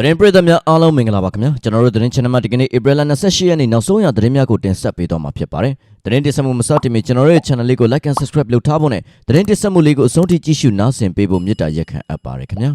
သတင်းပရိသတ်များအားလုံးမင်္ဂလာပါခင်ဗျာကျွန်တော်တို့သတင်း channel မှာဒီကနေ့ April 28ရက်နေ့နောက်ဆုံးရသတင်းများကိုတင်ဆက်ပေးသွားမှာဖြစ်ပါတယ်သတင်းတင်ဆက်မှုမစတင်မီကျွန်တော်တို့ရဲ့ channel လေးကို like and subscribe လုပ်ထားဖို့နဲ့သတင်းတင်ဆက်မှုလေးကိုအဆုံးထိကြည့်ရှုနားဆင်ပေးဖို့မေတ္တာရက်ခံအပ်ပါတယ်ခင်ဗျာ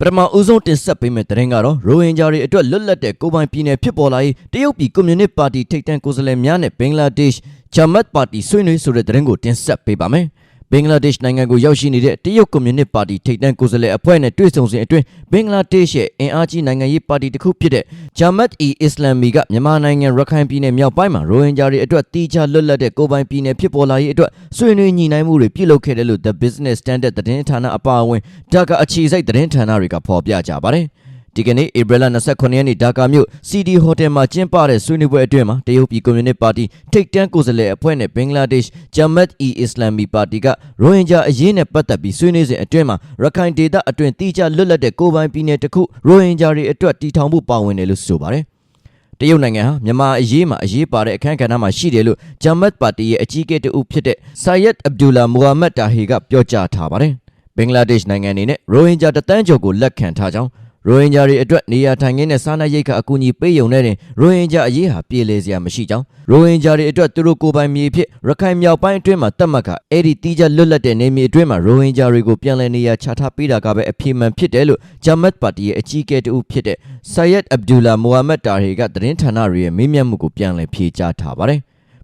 ပထမဦးဆုံးတင်ဆက်ပေးမယ့်သတင်းကတော့ရိုဟင်ဂျာတွေအတွက်လွတ်လပ်တဲ့ကိုယ်ပိုင်ပြည်နယ်ဖြစ်ပေါ်လာရေးတရုတ်ပြည်ကွန်မြူနစ်ပါတီထိပ်တန်းကိုယ်စားလှယ်များနဲ့ဘင်္ဂလားဒေ့ရှ်ဂျမတ်ပါတီဆွေးနွေးဆိုတဲ့သတင်းကိုတင်ဆက်ပေးပါမယ် ဘင်္ဂလားဒေ့ရှ်နိုင်ငံကိုရောက်ရှိနေတဲ့တရုတ်ကွန်မြူနစ်ပါတီထိပ်တန်းကိုယ်စားလှယ်အဖွဲ့နဲ့တွေ့ဆုံစဉ်အတွင်းဘင်္ဂလားဒေ့ရှ်ရဲ့အင်အားကြီးနိုင်ငံရေးပါတီတစ်ခုဖြစ်တဲ့ဂျာမတ်အီအစ္စလာမီကမြန်မာနိုင်ငံရခိုင်ပြည်နယ်မြောက်ပိုင်းမှာရိုဟင်ဂျာတွေအတွက်တီးခြားလွတ်လပ်တဲ့ကိုယ်ပိုင်ပြည်နယ်ဖြစ်ပေါ်လာရေးအတွက်ဆွေးနွေးညှိနှိုင်းမှုတွေပြုလုပ်ခဲ့တယ်လို့ The Business Standard သတင်းဌာနအပါအဝင်ဒါကအခြေစိုက်သတင်းဌာနတွေကဖော်ပြကြပါတယ် ဒီကနေ့ဧပြီလ29ရက်နေ့ဒါကာမြို့ CD Hotel မှာကျင်းပတဲ့ဆွေးနွေးပွဲအတွင်းမှာတရုတ်ပြည်ကွန်မြူနစ်ပါတီထိပ်တန်းကိုယ်စားလှယ်အဖွဲ့နဲ့ဘင်္ဂလားဒေ့ရှ်ဂျမတ်အီအစ္စလာမီပါတီကရိုဟင်ဂျာအရေးနဲ့ပတ်သက်ပြီးဆွေးနွေးစဉ်အတွင်းမှာရခိုင်ဒေသအတွင်းတိကျလွတ်လပ်တဲ့ကိုယ်ပိုင်ပြည်နယ်တစ်ခုရိုဟင်ဂျာတွေအတွက်တည်ထောင်ဖို့ပါဝင်တယ်လို့ဆိုပါတယ်တရုတ်နိုင်ငံဟာမြန်မာအရေးမှာအရေးပါတဲ့အခန်းကဏ္ဍမှာရှိတယ်လို့ဂျမတ်ပါတီရဲ့အကြီးအကဲတဦးဖြစ်တဲ့ဆာယက်အဗ်ဒူလာမူဟာမက်တာဟီကပြောကြားထားပါတယ်ဘင်္ဂလားဒေ့ရှ်နိုင်ငံအနေနဲ့ရိုဟင်ဂျာတသန်းကျော်ကိုလက်ခံထားကြောင်း ရိုဟင်ဂျာတွေအတွက်နေရာထိုင်ခင်းနဲ့စားနပ်ရိက္ခာအကူအညီပေးရုံနဲ့တင်ရိုဟင်ဂျာအရေးဟာပြေလည်စရာမရှိကြောင်းရိုဟင်ဂျာတွေအတွက်သူတို့ကိုယ်ပိုင်မြေဖြစ်ရခိုင်မြောက်ပိုင်းအတွင်းမှာတတ်မှတ်ခအဲ့ဒီတီးကြလွတ်လပ်တဲ့နေမြေအတွင်းမှာရိုဟင်ဂျာတွေကိုပြန်လည်နေရာချထားပေးတာကပဲအပြေမှန်ဖြစ်တယ်လို့ဂျမတ်ပါတီရဲ့အကြီးအကဲတဦးဖြစ်တဲ့ဆာယက်အဗ်ဒူလာမိုဟာမက်တာဟီကသတင်းဌာနတွေရဲ့မေးမြန်းမှုကိုပြန်လည်ဖြေကြားထားပါတယ်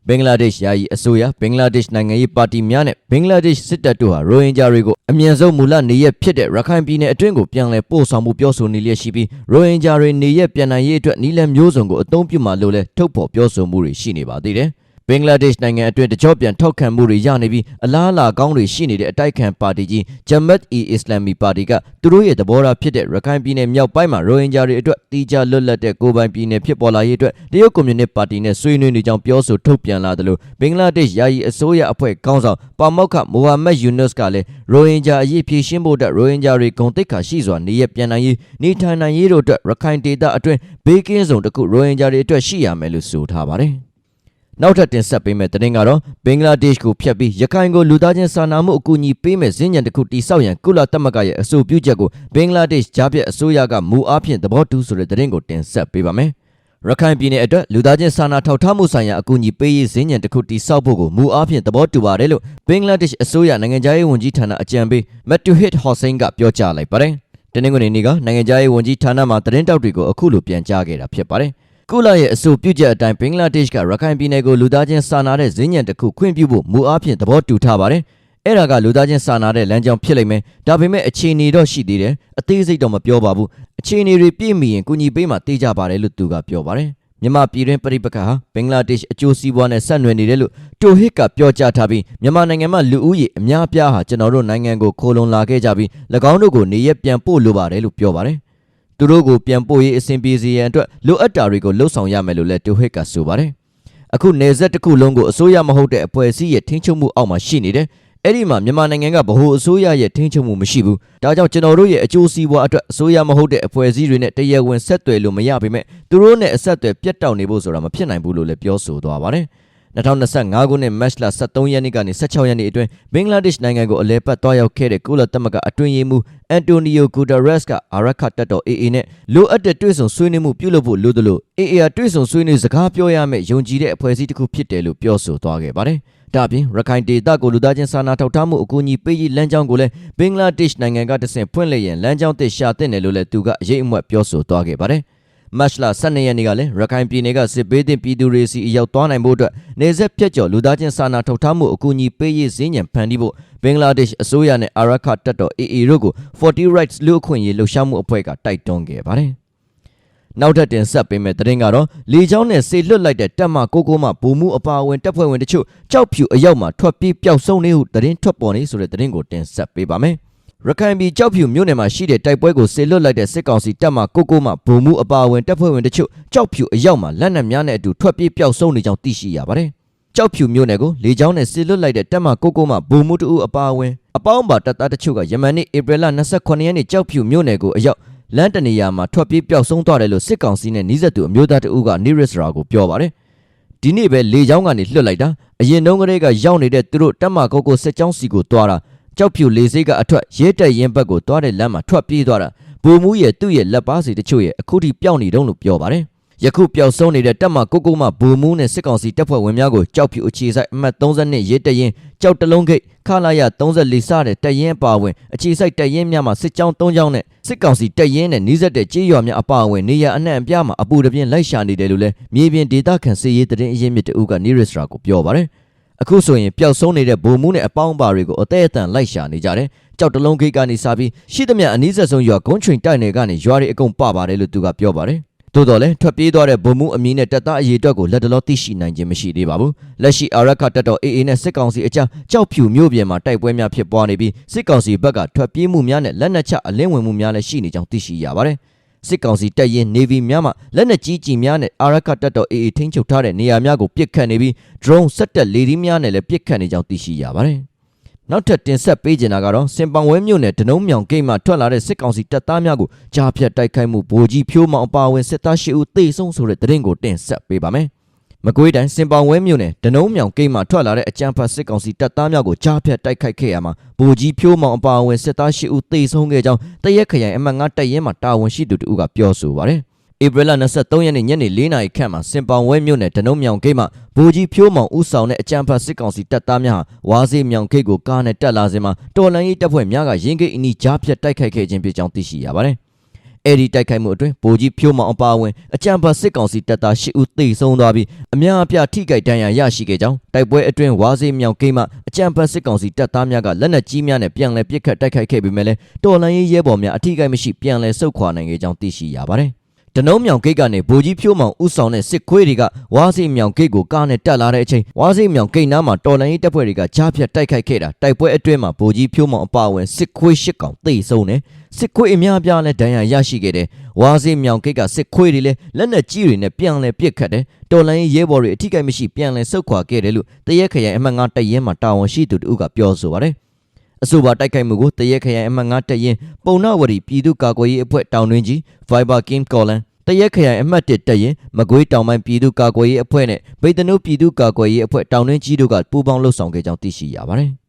ဘင်္ဂလားဒေ့ရှ်ယာယီအစိုးရဘင်္ဂလားဒေ့ရှ်နိုင်ငံရေးပါတီများနဲ့ဘင်္ဂလားဒေ့ရှ်စစ်တပ်တို့ဟာရိုဟင်ဂျာတွေကိုအမြန်ဆုံးမူလနေရက်ဖြစ်တဲ့ရခိုင်ပြည်နယ်အတွင်းကိုပြန်လည်ပို့ဆောင်မှုပြောဆိုနေလျက်ရှိပြီးရိုဟင်ဂျာတွေနေရက်ပြန်နိုင်ရေးအတွက်နည်းလမ်းမျိုးစုံကိုအသုံးပြုမှလို့လဲထုတ်ဖော်ပြောဆိုမှုတွေရှိနေပါသေးတယ် ဘင်္ဂလားဒေ့ရှ်နိုင်ငံအတွင်းတကြောပြန်ထောက်ခံမှုတွေရနေပြီးအလားအလာကောင်းတွေရှိနေတဲ့အတိုက်ခံပါတီကြီးဂျမတ်အီအစ္စလာမီပါတီကသူတို့ရဲ့သဘောထားဖြစ်တဲ့ရခိုင်ပြည်နယ်မြောက်ပိုင်းမှာရိုဟင်ဂျာတွေအတွက်တီးခြားလွတ်လပ်တဲ့ကိုယ်ပိုင်ပြည်နယ်ဖြစ်ပေါ်လာရေးအတွက်တရုတ်ကွန်မြူနစ်ပါတီနဲ့ဆွေးနွေးနေကြောင်းပြောဆိုထုတ်ပြန်လာတယ်လို့ဘင်္ဂလားဒေ့ရှ်ယာယီအစိုးရအဖွဲ့ခေါင်းဆောင်ပါမောက္ခမိုဟာမက်ယူနွတ်ကလည်းရိုဟင်ဂျာအရေးဖြေရှင်းဖို့အတွက်ရိုဟင်ဂျာတွေဂုဏ်သိက္ခာရှိစွာနေရပြန်နိုင်ရေးနေထိုင်နိုင်ရေးတို့အတွက်ရခိုင်ဒေသအတွင်းဘေးကင်းဆုံးတစ်ခုရိုဟင်ဂျာတွေအတွက်ရှိရမယ်လို့ဆိုထားပါတယ် နောက်ထပ်တင်ဆက်ပေးမယ့်သတင်းကတော့ဘင်္ဂလားဒေ့ရှ်ကိုဖျက်ပြီးရခိုင်ကိုလူသားချင်းစာနာမှုအကူအညီပေးမဲ့ဇင်းညံတစ်ခုတိစောက်ရန်ကုလသမဂ္ဂရဲ့အဆိုပြုချက်ကိုဘင်္ဂလားဒေ့ရှ်ဂျာပြတ်အစိုးရကမူအားဖြင့်သဘောတူဆိုတဲ့သတင်းကိုတင်ဆက်ပေးပါမယ်။ရခိုင်ပြည်နယ်အတွက်လူသားချင်းစာနာထောက်ထားမှုဆိုင်ရာအကူအညီပေးရေးဇင်းညံတစ်ခုတိစောက်ဖို့ကိုမူအားဖြင့်သဘောတူပါတယ်လို့ဘင်္ဂလားဒေ့ရှ်အစိုးရနိုင်ငံသားရေးဝန်ကြီးဌာနအကြံပေးမက်တူဟစ်ဟော့စိန်ကပြောကြားလိုက်ပါတယ်။တနင်္ဂနွေနေ့ကနိုင်ငံသားရေးဝန်ကြီးဌာနမှသတင်းတောက်တွေကိုအခုလိုပြန်ကြားခဲ့တာဖြစ်ပါတယ်။ ကုလရဲ့အဆိုပြုချက်အတိုင်းဘင်္ဂလားဒေ့ရှ်ကရခိုင်ပြည်နယ်ကိုလူသားချင်းစာနာတဲ့ဈဉ္ဉံတစ်ခုခွင့်ပြုဖို့မူအားဖြင့်သဘောတူထားပါတယ်။အဲ့ဒါကလူသားချင်းစာနာတဲ့လမ်းကြောင်းဖြစ်လိမ့်မယ်။ဒါပေမဲ့အခြေအနေတော့ရှိသေးတယ်။အသေးစိတ်တော့မပြောပါဘူး။အခြေအနေတွေပြည့်မီရင်ကုညီပေးမှတေးကြပါတယ်လို့သူကပြောပါတယ်။မြန်မာပြည်တွင်းပြည်ပခါဟာဘင်္ဂလားဒေ့ရှ်အကျိုးစီးပွားနဲ့ဆက်နွယ်နေတယ်လို့တိုဟစ်ကပြောကြားထားပြီးမြန်မာနိုင်ငံမှာလူဦးရေအများအပြားဟာကျွန်တော်တို့နိုင်ငံကိုခိုးလုံလာခဲ့ကြပြီး၎င်းတို့ကိုနေရပြန်ပို့လိုပါတယ်လို့ပြောပါတယ်။ သူတို့ကိုပြန်ပို့ရေးအဆင်ပြေစေရန်အတွက်လိုအပ်တာတွေကိုလှုပ်ဆောင်ရမယ်လို့လည်းတိုဟစ်ကဆိုပါတယ်။အခုနေဆက်တစ်ခုလုံးကိုအစိုးရမဟုတ်တဲ့အဖွဲ့အစည်းရဲ့ထိန်းချုပ်မှုအောက်မှာရှိနေတယ်။အဲ့ဒီမှာမြန်မာနိုင်ငံကဗဟိုအစိုးရရဲ့ထိန်းချုပ်မှုမရှိဘူး။ဒါကြောင့်ကျွန်တော်တို့ရဲ့အကျိုးစီးပွားအတွက်အစိုးရမဟုတ်တဲ့အဖွဲ့အစည်းတွေနဲ့တရားဝင်ဆက်သွယ်လို့မရပေမဲ့သူတို့နဲ့အဆက်အသွယ်ပြတ်တောက်နေဖို့ဆိုတာမဖြစ်နိုင်ဘူးလို့လည်းပြောဆိုသွားပါတယ်။ 2025ခုနှစ်မတ်လ23ရက်နေ့ကနေ16ရက်နေ့အတွင်းဘင်္ဂလားဒေ့ရှ်နိုင်ငံကိုအလဲပတ်သွားရောက်ခဲ့တဲ့ကုလသမဂ္ဂအတွင်းရေးမှူးအန်တိုနီယိုဂူတာရက်စ်ကအာရခတ်တပ်တော် AA နဲ့လိုအပ်တဲ့တွေ့ဆုံဆွေးနွေးမှုပြုလုပ်ဖို့လိုသလို AA ကတွေ့ဆုံဆွေးနွေးစကားပြောရမယ့်ယုံကြည်တဲ့အဖွဲ့အစည်းတစ်ခုဖြစ်တယ်လို့ပြောဆိုသွားခဲ့ပါတယ်။ဒါ့အပြင်ရခိုင်ဒေသကိုလူသားချင်းစာနာထောက်ထားမှုအကူအညီပေးရေးလမ်းကြောင်းကိုလည်းဘင်္ဂလားဒေ့ရှ်နိုင်ငံကတဆင့်ဖွင့်လှစ်ရန်လမ်းကြောင်းသစ်ရှာသင့်တယ်လို့လည်းသူကအရေးအမွက်ပြောဆိုသွားခဲ့ပါတယ်။ မတ်လ12ရက်နေ့ကလည်းရခိုင်ပြည်နယ်ကစစ်ဘေးသင့်ပြည်သူတွေစီအရောက်သွားနိုင်ဖို့အတွက်နေဆက်ပြတ်ကျော်လူသားချင်းစာနာထောက်ထားမှုအကူအညီပေးရေးစည်းညံဖန်တီးဖို့ဘင်္ဂလားဒေ့ရှ်အစိုးရနဲ့အာရခတပ်တော် AA တို့ကို40 rights လူအခွင့်အရေးလှုပ်ရှားမှုအဖွဲ့ကတိုက်တွန်းခဲ့ပါတယ်။နောက်ထပ်တင်ဆက်ပေးမယ့်သတင်းကတော့လေချောင်းနဲ့ဆေလွတ်လိုက်တဲ့တပ်မကိုကိုမှဘူမှုအပါအဝင်တပ်ဖွဲ့ဝင်တချို့ကြောက်ဖြူအရောက်မှာထွက်ပြေးပျောက်ဆုံးနေဟုသတင်းထွက်ပေါ်နေဆိုတဲ့သတင်းကိုတင်ဆက်ပေးပါမယ်။ ရခိုင်ပြည်ကြောက်ဖြူမြို့နယ်မှာရှိတဲ့တိုက်ပွဲကိုဆေလွတ်လိုက်တဲ့စစ်ကောင်စီတပ်မှကိုကိုမှဗိုလ်မှူးအပါအဝင်တပ်ဖွဲ့ဝင်တချို့ကြောက်ဖြူအရောက်မှာလက်နက်များနဲ့အတူထွက်ပြေးပျောက်ဆုံးနေကြောင်းသိရှိရပါတယ်။ကြောက်ဖြူမြို့နယ်ကိုလေကြောင်းနဲ့ဆေလွတ်လိုက်တဲ့တပ်မှကိုကိုမှဗိုလ်မှူးတဦးအပါအဝင်အပေါင်းပါတပ်သားတချို့ကယမန်နေ့ဧပြီလ28ရက်နေ့ကြောက်ဖြူမြို့နယ်ကိုအရောက်လမ်းတနေရာမှာထွက်ပြေးပျောက်ဆုံးသွားတယ်လို့စစ်ကောင်စီနဲ့နှီးဆက်သူအမျိုးသားတဦးကနိရစ်ရာကိုပြောပါတယ်။ဒီနေ့ပဲလေကြောင်းကနေလွှတ်လိုက်တာအရင်တုန်းကတည်းကရောက်နေတဲ့သူတို့တပ်မကုတ်ကိုစစ်ကြောင်းစီကိုတွားတာ ကြောက်ဖြူလေစိတ်ကအထွက်ရဲတက်ရင်ဘက်ကိုသွားတဲ့လမ်းမှာထွက်ပြေးသွားတာဗိုလ်မှူးရဲ့သူ့ရဲ့လက်ပါစီတချို့ရဲ့အခုထိပျောက်နေတုံးလို့ပြောပါတယ်ယခုပျောက်ဆုံးနေတဲ့တပ်မကိုကိုမဘူမူးနဲ့စစ်ကောင်စီတပ်ဖွဲ့ဝင်များကိုကြောက်ဖြူအခြေဆိုင်အမှတ်32ရဲတရင်ကြောက်တလုံးဂိတ်ခလာရ34စတဲ့တရင်အပါအဝင်အခြေဆိုင်တရင်များမှာစစ်ကြောင်း3ကြောင်းနဲ့စစ်ကောင်စီတရင်နဲ့နှီးဆက်တဲ့ကြေးရွာများအပါအဝင်နေရအနှံ့အပြားမှာအပူတပြင်းလိုက်ရှာနေတယ်လို့လည်းမြေပြင်ဒေသခံစစ်ရေးတရင်အရင်မြစ်တအုပ်ကနီရစ်စရာကိုပြောပါတယ် အခုဆိုရင်ပျောက်ဆုံးနေတဲ့ဘူမူးနဲ့အပေါင်းပါတွေကိုအသေးအတန်လိုက်ရှာနေကြတယ်ကြောက်တလုံးဂိတ်ကနေစပြီးရှိသမျှအနည်းဆက်ဆုံးရွာကုန်းချွင်တိုက်နယ်ကနေရွာတွေအကုန်ပပါတယ်လို့သူကပြောပါတယ်သို့တော်လည်းထွက်ပြေးသွားတဲ့ဗိုလ်မှူးအမည်နဲ့တပ်သားအရေးအတွက်ကိုလက်တလောသိရှိနိုင်ခြင်းမရှိသေးပါဘူး။လက်ရှိအာရခတပ်တော် AA နဲ့စစ်ကောင်စီအကြားကြောက်ဖြူမြို့ပြင်မှာတိုက်ပွဲများဖြစ်ပွားနေပြီးစစ်ကောင်စီဘက်ကထွက်ပြေးမှုများနဲ့လက်နက်ချအလင်းဝင်မှုများလည်းရှိနေကြောင်းသိရှိရပါတယ်။ စစ်ကောင်စီတပ်ရင်း Navy များမှလက်နက်ကြီးကြီးများနဲ့အာရခတပ်တော် AA ထိန်းချုပ်ထားတဲ့နေရာများကိုပစ်ခတ်နေပြီး drone စက်တက်လေဒီများနဲ့လည်းပစ်ခတ်နေကြောင်းသိရှိရပါတယ်။နောက်ထပ်တင်ဆက်ပေးချင်တာကတော့စင်ပောင်ဝဲမြို့နယ်ဒနုံးမြောင်ဂိတ်မှထွက်လာတဲ့စစ်ကောင်စီတပ်သားများကိုကြားဖြတ်တိုက်ခိုက်မှုဗိုလ်ကြီးဖြိုးမောင်အပါအဝင်စစ်သား၈ဦးသေဆုံးဆိုတဲ့သတင်းကိုတင်ဆက်ပေးပါမယ်။ မကွေးတိုင်းစင်ပောင်ဝဲမြို့နယ်ဒနုံးမြောင်ဂိတ်မှထွက်လာတဲ့အကြမ်းဖက်စစ်ကောင်စီတပ်သားများကိုကြားဖြတ်တိုက်ခိုက်ခဲ့ရမှာဗိုလ်ကြီးဖြိုးမောင်အပါအဝင်စစ်သား၈ဦးသေဆုံးခဲ့ကြောင်းတရက်ခရိုင်အမှတ်9တပ်ရင်းမှတာဝန်ရှိသူတို့ကပြောဆိုပါတယ်။ဧပြီလ23ရက်နေ့ညနေ4နာရီခန့်မှာစင်ပောင်ဝဲမြို့နယ်ဒနုံမြောင်ဂိတ်မှဗိုလ်ကြီးဖြိုးမောင်ဦးဆောင်တဲ့အကြမ်းဖက်စစ်ကောင်စီတပ်သားများဟာဝါစေးမြောင်ဂိတ်ကိုကားနဲ့တက်လာစဉ်မှာတော်လန်ရေးတပ်ဖွဲ့များကရင်းဂိတ်အနီးကြားဖြတ်တိုက်ခိုက်ခဲ့ခြင်းဖြစ်ကြောင်းသိရှိရပါတယ်။ အဲဒီတိုက်ခိုက်မှုအတွင်းဗိုလ်ကြီးဖြိုးမောင်အပါအဝင်အကြမ်းဖက်စစ်ကောင်စီတပ်သား10ဦးသေဆုံးသွားပြီးအများအပြားထိခိုက်ဒဏ်ရာရရှိခဲ့ကြောင်းတိုက်ပွဲအတွင်းဝါစေးမြောင်ဂိတ်မှအကြမ်းဖက်စစ်ကောင်စီတပ်သားများကလက်နက်ကြီးများနဲ့ပြန်လည်ပစ်ခတ်တိုက်ခိုက်ခဲ့ပေမဲ့လည်းတော်လန်ရေးရဲဘော်များအထိခိုက်မရှိပြန်လည်ဆုတ်ခွာနိုင်ခဲ့ကြောင်းသိရှိရပါတယ်။တနုံးမြောင်ဂိတ်ကနေဗိုလ်ကြီးဖြိုးမောင်ဥဆောင်တဲ့စစ်ခွေးတွေကဝါစီမြောင်ဂိတ်ကိုကားနဲ့တက်လာတဲ့အချိန်ဝါစီမြောင်ဂိတ်နားမှာတော်လန်ရေးတပ်ဖွဲ့တွေကကြားဖြတ်တိုက်ခိုက်ခဲ့တာတိုက်ပွဲအတွင်းမှာဗိုလ်ကြီးဖြိုးမောင်အပါအဝင်စစ်ခွေးရှစ်ကောင်သေဆုံးတယ် စစ်ခွေးအများအပြားလည်းဒဏ်ရာရရှိခဲ့တယ်ဝါစီမြောင်ဂိတ်ကစစ်ခွေးတွေလည်းလက်နက်ကြီးတွေနဲ့ပြန်လဲပစ်ခတ်တယ်တော်လန်ရေးရဲဘော်တွေအထိကိမရှိပြန်လဲဆုတ်ခွာခဲ့တယ်လို့တရက်ခရိုင်အမှတ်9တပ်ရင်းမှာတာဝန်ရှိသူတို့ကပြောဆိုပါတယ်အဆိုပါတိုက်ခိုက်မှုကိုတရက်ခရိုင်အမှတ်9တပ်ရင်းပုံနာဝရီပြည်သူ့ကာကွယ်ရေးအဖွဲ့တောင်တွင်းကြီး Viber King Colon တရက်ခရိုင်အမှတ်1တက်ရင်မကွေးတောင်ပိုင်းပြည်သူ့ကာကွယ်ရေးအဖွဲ့နဲ့ဗိတ်တနုပြည်သူ့ကာကွယ်ရေးအဖွဲ့တောင်တွင်းကြီးတို့ကပူးပေါင်းလှုပ်ဆောင်ခဲ့ကြောင်းသိရှိရပါတယ်။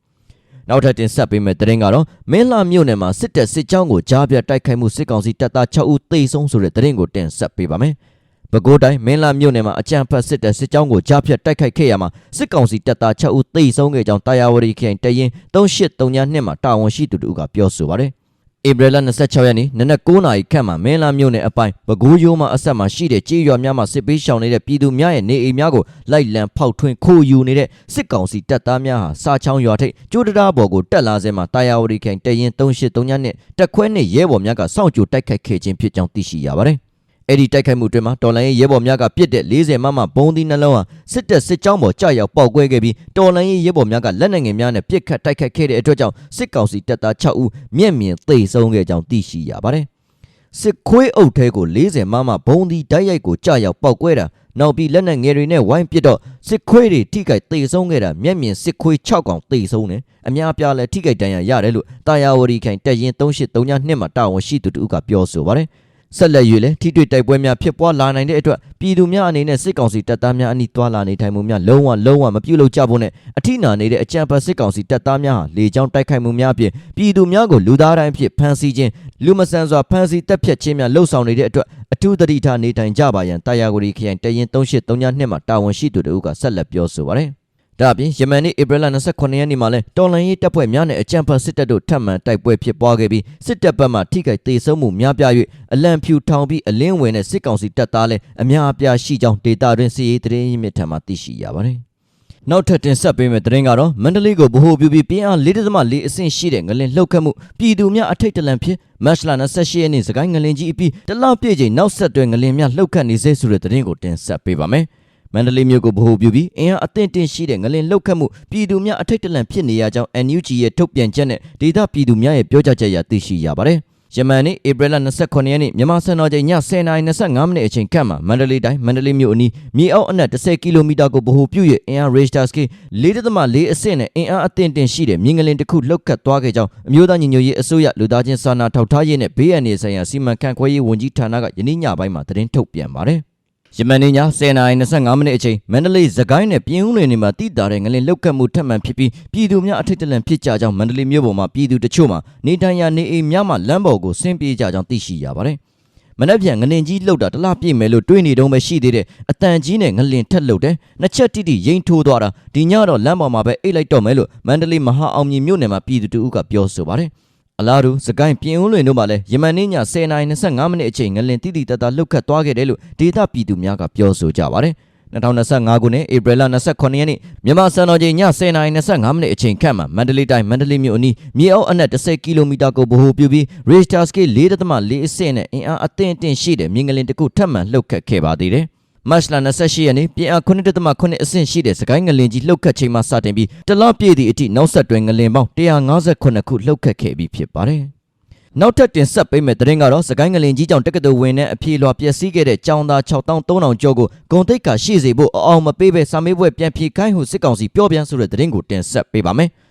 နောက်ထပ်တင်ဆက်ပေးမယ့်သတင်းကတော့မင်းလာမြို့နယ်မှာစစ်တပ်စစ်ကြောင်းကိုကြားပြတိုက်ခိုက်မှုစစ်ကောင်စီတပ်သား6ဦးသေဆုံးဆိုတဲ့သတင်းကိုတင်ဆက်ပေးပါမယ်။ပဲခူးတိုင်းမင်းလာမြို့နယ်မှာအကြမ်းဖက်စစ်တပ်စစ်ကြောင်းကိုကြားဖြတ်တိုက်ခိုက်ခဲ့ရမှာစစ်ကောင်စီတပ်သား6ဦးသေဆုံးခဲ့ကြောင်းတာယာဝတီခရိုင်တရင်3832မှာတာဝန်ရှိသူတို့ကပြောဆိုပါတယ်။ ဧပြီလ26ရက်နေ့နနက်9နာရီခန့်မှာမင်းလာမြို့နယ်အပိုင်းပဲခူးရိုးမှအဆက်မှာရှိတဲ့ကြေးရွာများမှာစစ်ပေးရှောင်နေတဲ့ပြည်သူများရဲ့နေအိမ်များကိုလိုက်လံဖောက်ထွင်းခိုးယူနေတဲ့စစ်ကောင်စီတပ်သားများဟာစာချောင်းရွာထိပ်ကျိုးတရားဘော်ကိုတက်လာစဲမှာတာယာဝတီခိုင်တရင်383ညနဲ့တက်ခွဲနဲ့ရဲဘော်များကစောင့်ကြိုတိုက်ခိုက်ခဲ့ခြင်းဖြစ်ကြောင်းသိရှိရပါတယ်။ အဲ့ဒီတိုက်ခိုက်မှုတွင်မှာတော်လန်ရေးရဲဘော်များကပြစ်တဲ့40မမဘုံသီးနှလုံးဟာစစ်တပ်စစ်ကြောင်းပေါ်ကြာရောက်ပေါက်ကွဲခဲ့ပြီးတော်လန်ရေးရဲဘော်များကလက်နက်ငယ်များနဲ့ပြစ်ခတ်တိုက်ခိုက်ခဲ့တဲ့အတွက်ကြောင့်စစ်ကောင်စီတပ်သား6ဦးမျက်မြင်သေဆုံးခဲ့ကြောင်းသိရှိရပါတယ်။စစ်ခွေးအုပ်ထဲကို40မမဘုံသီးတိုက်ရိုက်ကိုကြာရောက်ပေါက်ကွဲတာနောက်ပြီးလက်နက်ငယ်တွေနဲ့ဝိုင်းပစ်တော့စစ်ခွေးတွေထိခိုက်သေဆုံးခဲ့တာမျက်မြင်စစ်ခွေး6កောင်သေဆုံးတယ်အများပြားလဲထိခိုက်ဒဏ်ရာရတယ်လို့တာယာဝတီခိုင်တက်ရင်383ညနှစ်မှာတာဝန်ရှိသူတို့ကပြောဆိုပါတယ်။ ဆက်လက်၍လည်းထိတွေ့တိုက်ပွဲများဖြစ်ပွားလာနိုင်တဲ့အတွက်ပြည်သူများအနေနဲ့စစ်ကောင်စီတပ်သားများအနီးတွာလာနေထိုင်မှုများလုံးဝလုံးဝမပြုလုပ်ကြဖို့နဲ့အထိနာနေတဲ့အကြံဖတ်စစ်ကောင်စီတပ်သားများဟာလေကြောင်းတိုက်ခိုက်မှုများအပြင်ပြည်သူများကိုလူသားတိုင်းဖြစ်ဖမ်းဆီးခြင်းလူမဆန်စွာဖမ်းဆီးတပ်ဖြတ်ခြင်းများလှုပ်ဆောင်နေတဲ့အတွက်အထူးသတိထားနေထိုင်ကြပါရန်တာယာဂိုရီခရိုင်တရင်3832နှစ်မှာတာဝန်ရှိသူတို့ကဆက်လက်ပြောဆိုပါတယ် ဒါအပြင်ယမန်နေ့ဧပြီလ29ရက်နေ့မှာလဲတော်လန်ရေးတပ်ဖွဲ့များနဲ့အကြံဖတ်စစ်တပ်တို့ထပ်မံတိုက်ပွဲဖြစ်ပွားခဲ့ပြီးစစ်တပ်ဘက်မှထိခိုက်ဒေဆုံးမှုများပြား၍အလံဖြူထောင်ပြီးအလင်းဝင်တဲ့စစ်ကောင်စီတပ်သားလည်းအများအပြားရှိကြောင်းဒေတာတွင်စီရေးသတင်းရင်းမြစ်ထံမှသိရှိရပါတယ်။နောက်ထပ်တင်ဆက်ပေးမယ့်သတင်းကတော့မန္တလေးကိုဗဟိုပြုပြီးပြင်းအား4.4အဆင့်ရှိတဲ့ငလင်လှုပ်ခတ်မှုပြည်သူများအထိတ်တလန့်ဖြစ်မတ်လ28ရက်နေ့စကိုင်းငလင်ကြီးအပြီးတလောက်ပြည့်ချိန်နောက်ဆက်တွဲငလင်များလှုပ်ခတ်နေစေဆိုတဲ့သတင်းကိုတင်ဆက်ပေးပါမယ်။ မန္တလေးမြို့ကိုဗဟိုပြုပြီးအင်အားအသင့်တင်ရှိတဲ့ငလင်လှုပ်ခတ်မှုပြည်သူများအထိတ်တလန့်ဖြစ်နေရကြောင်း NUG ရဲ့ထုတ်ပြန်ချက်နဲ့ဒေသပြည်သူများရဲ့ပြောကြားချက်အရသိရှိရပါတယ်။ယမန်နေ့ဧပြီလ29ရက်နေ့မြန်မာစံတော်ချိန်ည10:25မိနစ်အချိန်ခန့်မှာမန္တလေးတိုင်းမန္တလေးမြို့အနီးမြေအောက်အနက်10ကီလိုမီတာကိုဗဟိုပြု၍အင်အား Richter scale 4.4အဆင့်နဲ့အင်အားအသင့်တင်ရှိတဲ့မြင်းငလင်တစ်ခုလှုပ်ခတ်သွားခဲ့ကြောင်းအမျိုးသားညီညွတ်ရေးအစိုးရလူသားချင်းစာနာထောက်ထားရေးနဲ့ဘေးအန္တရာယ်ဆိုင်ရာစီမံခန့်ခွဲရေးဝန်ကြီးဌာနကယနေ့ညပိုင်းမှာသတင်းထုတ်ပြန်ပါတယ်။ ယမန်နေ့ည10:25မိနစ်အချိန်မန္တလေးစကိုင်းနယ်ပြင်းဦးလွင်နေမှာတိတာတဲ့ငလင်လောက်ခတ်မှုထပ်မံဖြစ်ပြီးပြည်သူများအထိတ်တလန့်ဖြစ်ကြကြောင်းမန္တလေးမြို့ပေါ်မှာပြည်သူတချို့မှာနေထိုင်ရာနေအိမ်များမှာလမ်းပေါ်ကိုဆင်းပြေးကြကြောင်းသိရှိရပါတယ်။မနက်ဖြန်ငလင်ကြီးလှုပ်တာတစ်လပြည့်မယ်လို့တွေးနေတုန်းပဲရှိသေးတဲ့အတန်ကြီးနဲ့ငလင်ထက်လှုပ်တယ်။နှစ်ချက်တိတိရိမ့်ထိုးသွားတာဒီညတော့လမ်းပေါ်မှာပဲအိတ်လိုက်တော့မယ်လို့မန္တလေးမဟာအောင်မြင်မြို့နယ်မှာပြည်သူတို့ကပြောဆိုပါတယ်။ အလားတူစကိုင်းပြင်ဦးလွင်တို့မှာလည်းယမန်နေ့ည10:25မိနစ်အချိန်ငလင်တိတိတတ်တာလှုပ်ခတ်သွားခဲ့တယ်လို့ဒေသပြည်သူများကပြောဆိုကြပါတယ်။2025ခုနှစ်ဧပြီလ29ရက်နေ့မြန်မာစံတော်ချိန်ည10:25မိနစ်အချိန်ခန့်မှာမန္တလေးတိုင်းမန္တလေးမြို့အနီးမြေအောက်အနက်10ကီလိုမီတာကိုဗဟိုပြုပြီး Richter scale 4.4အဆင့်နဲ့အင်အားအသင့်အတင့်ရှိတဲ့မြင်းငလင်တစ်ခုထပ်မံလှုပ်ခတ်ခဲ့ပါသေးတယ်။ မတ်လ28ရက်နေ့ပြင်အား9.8အဆင့်ရှိတဲ့စကိုင်းငလင်ကြီးလှုပ်ခတ်ချိန်မှစတင်ပြီးတလပြည့်သည့်အထိနောက်ဆက်တွဲငလင်ပေါင်း158ခုလှုပ်ခတ်ခဲ့ပြီးဖြစ်ပါတယ်။နောက်ထပ်တင်ဆက်ပေးမယ့်သတင်းကတော့စကိုင်းငလင်ကြီးကြောင့်တက္ကသိုလ်ဝင်တဲ့အပြေလွှာပျက်စီးခဲ့တဲ့ကျောင်းသား6300ကျော်ကိုဂုံတိတ်ခါရှိစေဖို့အအောင်မပေးဘဲစာမေးပွဲပြန်ဖြေခိုင်းဟုစစ်ကောင်စီပြောပြန်ဆိုတဲ့သတင်းကိုတင်ဆက်ပေးပါမယ်။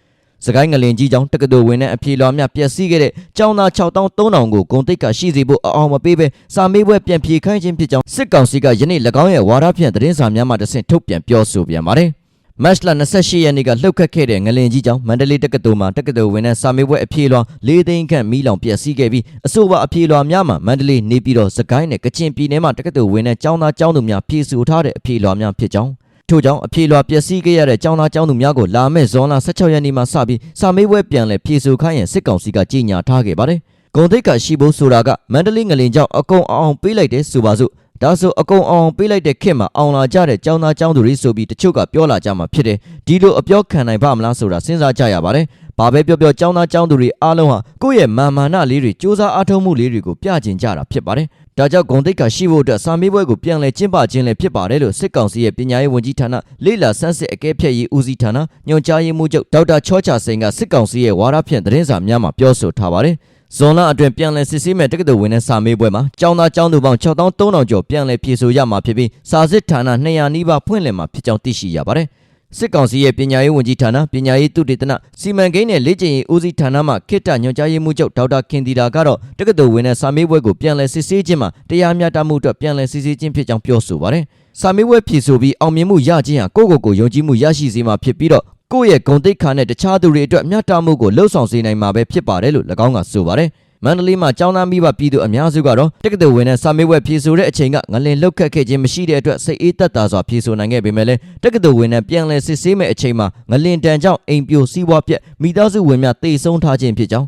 စကိုင်းငလင်ကြီးကြောင့်တက္ကသိုလ်ဝင်တဲ့အပြေလွှာများပျက်စီးခဲ့တဲ့ကျောင်းသား6300ကိုဂုံတိတ်ခါရှိစေဖို့အအောင်မပေးဘဲစာမေးပွဲပြန်ဖြေခိုင်းခြင်းဖြစ်ကြောင်းစစ်ကောင်စီကယနေ့၎င်းရဲ့ဝါဒဖြန့်သတင်းစာများမှတဆင့်ထုတ်ပြန်ပြောဆိုပြန်ပါတယ်။မတ်လ28ရက်နေ့ကလှုပ်ခတ်ခဲ့တဲ့ငလင်ကြီးကြောင့်မန္တလေးတက္ကသိုလ်မှာတက္ကသိုလ်ဝင်တဲ့စာမေးပွဲအဖြေလွှာ၄သိန်းခန့်မီးလောင်ပျက်စီးခဲ့ပြီးအဆိုပါအဖြေလွှာများမှာမန္တလေးနေပြည်တော်စကိုင်းနဲ့ကချင်ပြည်နယ်မှာတက္ကသိုလ်ဝင်တဲ့ကျောင်းသားကျောင်းသူများဖြည့်ဆို့ထားတဲ့အဖြေလွှာများဖြစ်ကြောင်း ထို့ကြောင့်အဖြေလွှာပျက်စီးခဲ့ရတဲ့ကျောင်းသားကျောင်းသူများကိုလာမယ့်ဇွန်လ16ရက်နေ့မှစပြီးစာမေးပွဲပြန်လည်ဖြည့်ဆို့ခိုင်းရန်စစ်ကောင်စီကကြေညာထားခဲ့ပါတယ်။ဂုံတိတ်ကရှိဖို့ဆိုတာကမန္တလေးငလင်ကြောင့်အကုန်အောင်ပေးလိုက်တဲ့ဆိုပါစို့ဒါဆိုအကုန်အောင်ပေးလိုက်တဲ့ခင်မှာအောင်လာကြတဲ့ចောင်းသားចောင်းသူတွေဆိုပြီးတချို့ကပြောလာကြမှာဖြစ်တယ်ဒီလိုအပြောခံနိုင်ပါမလားဆိုတာစဉ်းစားကြရပါတယ်ဘာပဲပြောပြောចောင်းသားចောင်းသူတွေအားလုံးဟာကိုယ့်ရဲ့မာမာနလေးတွေစူးစမ်းအားထုတ်မှုလေးတွေကိုပြကျင်ကြတာဖြစ်ပါတယ် ဒါကြောင့်ဂုံတိတ်ကရှိဖို့အတွက်စာမေးပွဲကိုပြန်လည်ကျင်းပခြင်းလည်းဖြစ်ပါတယ်လို့စစ်ကောင်စီရဲ့ပညာရေးဝန်ကြီးဌာနလေ့လာစမ်းစစ်အကဲဖြတ်ရေးဦးစီးဌာနညွှန်ကြားရေးမှူးချုပ်ဒေါက်တာချောချစိန်ကစစ်ကောင်စီရဲ့ဝါဒဖြန့်သတင်းစာများမှာပြောဆိုထားပါတယ်ဇွန်လအတွင်းပြန်လည်စစ်ဆေးမဲ့တက္ကသိုလ်ဝင်တဲ့စာမေးပွဲမှာကျောင်းသားကျောင်းသူပေါင်း6300ကျော်ပြန်လည်ဖြေဆိုရမှာဖြစ်ပြီးစာစစ်ဌာန200နီးပါးဖွင့်လှစ်မှာဖြစ်ကြောင်းသိရှိရပါတယ်။ စစ်ကောင်စီရဲ့ပညာရေးဝန်ကြီးဌာနပညာရေးသုတေသနစီမံကိန်းနဲ့လေ့ကျင့်ရေးဦးစီးဌာနမှခေတ္တညွှန်ကြားရေးမှူးချုပ်ဒေါက်တာခင်တီတာကတော့တက္ကသိုလ်ဝင်တဲ့စာမေးပွဲကိုပြန်လည်စစ်ဆေးခြင်းမှာတရားမျှတမှုအတွက်ပြန်လည်စစ်ဆေးခြင်းဖြစ်ကြောင်းပြောဆိုပါတယ်။စာမေးပွဲဖြေဆိုပြီးအောင်မြင်မှုရခြင်းဟာကိုယ့်ကိုယ်ကိုယုံကြည်မှုရရှိစေမှာဖြစ်ပြီးတော့ကိုယ့်ရဲ့ဂုဏ်သိက္ခာနဲ့တခြားသူတွေအတွက်မျှတမှုကိုလှုပ်ဆောင်စေနိုင်မှာပဲဖြစ်ပါတယ်လို့၎င်းကဆိုပါတယ်။ မန္တလေးမှာကျောင်းသားမိဘပြည်သူအများစုကတော့တက္ကသိုလ်ဝင်တဲ့စာမေးပွဲဖြေဆိုတဲ့အချိန်ကငလင်လောက်ခတ်ခဲ့ခြင်းမရှိတဲ့အတွက်စိတ်အေးသက်သာစွာဖြေဆိုနိုင်ခဲ့ပေမဲ့လည်းတက္ကသိုလ်ဝင်တဲ့ပြန်လည်စစ်ဆေးမဲ့အချိန်မှာငလင်တန်ကြောင့်အိမ်ပြိုစီးပွားပြက်မိသားစုဝင်များတိတ်ဆုံးထားခြင်းဖြစ်ကြောင်း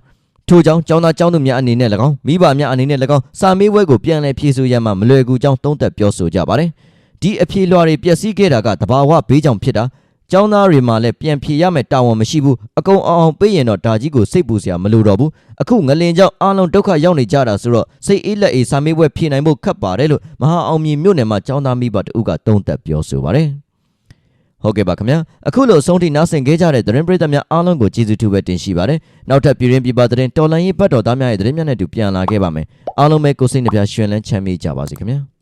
ထို့ကြောင့်ကျောင်းသားကျောင်းသူများအနေနဲ့၎င်းမိဘများအနေနဲ့၎င်းစာမေးပွဲကိုပြန်လည်ဖြေဆိုရမှမလွယ်ကူကြောင်းသုံးသပ်ပြောဆိုကြပါတယ်။ဒီအဖြေလွှာတွေပျက်စီးခဲ့တာကတဘာဝဘေးကြောင့်ဖြစ်တာ ကျောင်းသားတွေမှာလည်းပြန်ဖြေရမယ်တာဝန်မရှိဘူးအကုန်အောင်အောင်ပေးရင်တော့ဒါကြီးကိုစိတ်ပူစရာမလိုတော့ဘူးအခုငလင်ကြောင့်အားလုံးဒုက္ခရောက်နေကြတာဆိုတော့စိတ်အေးလက်အေးစာမေးပွဲဖြေနိုင်ဖို့ခက်ပါတယ်လို့မဟာအောင်မြင်မြို့နယ်မှာကျောင်းသားမိဘတဦးကသုံးသပ်ပြောဆိုပါတယ်ဟုတ်ကဲ့ပါခင်ဗျာအခုလိုအဆုံးထိနားဆင်ခဲ့ကြတဲ့သတင်းပရိသတ်များအားလုံးကိုကျေးဇူးတူပဲတင်ရှိပါတယ်နောက်ထပ်ပြည်ရင်းပြည်ပသတင်းတော်လိုင်းရေးဘတ်တော်သားများရဲ့သတင်းများနဲ့တူပြန်လာခဲ့ပါမယ်အားလုံးပဲကိုစိတ်နှပြရှင်လန်းချမ်းမြေ့ကြပါစေခင်ဗျာ